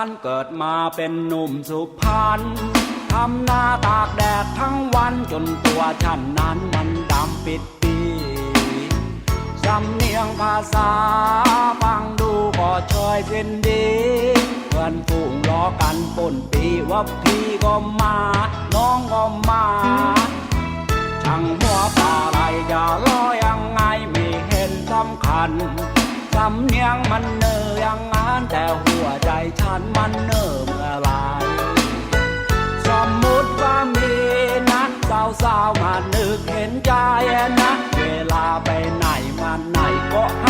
านเกิดมาเป็นหนุ่มสุพรรณทำหน้าตากแดดทั้งวันจนตัวฉันนั้นมันดำปิดปีสำเนียงภาษาฟังดูก็เชยเป็นดี เพื่อนฝูงล้อกันปนปีว่าพี่ก็มา สาวมานึกเห็นใจนะ เวลาไปไหนมาไหนก็ห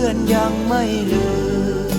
พื่อนยังไม่ลืม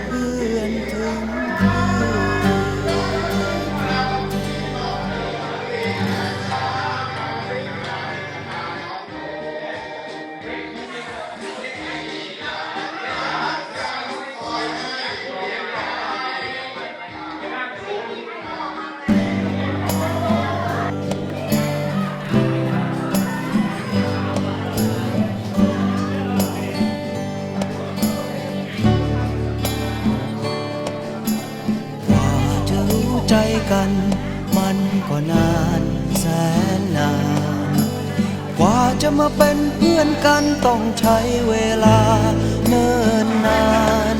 กัน มันก็นานแสนนาน กว่าจะมาเป็นเพื่อนกันต้องใช้เวลาเนิ่นนาน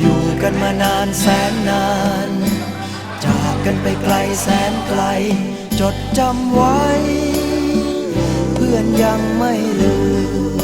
อยู่กันมานานแสนนาน จากกันไปไกลแสนไกล จดจำไว้ เพื่อนยังไม่ลืม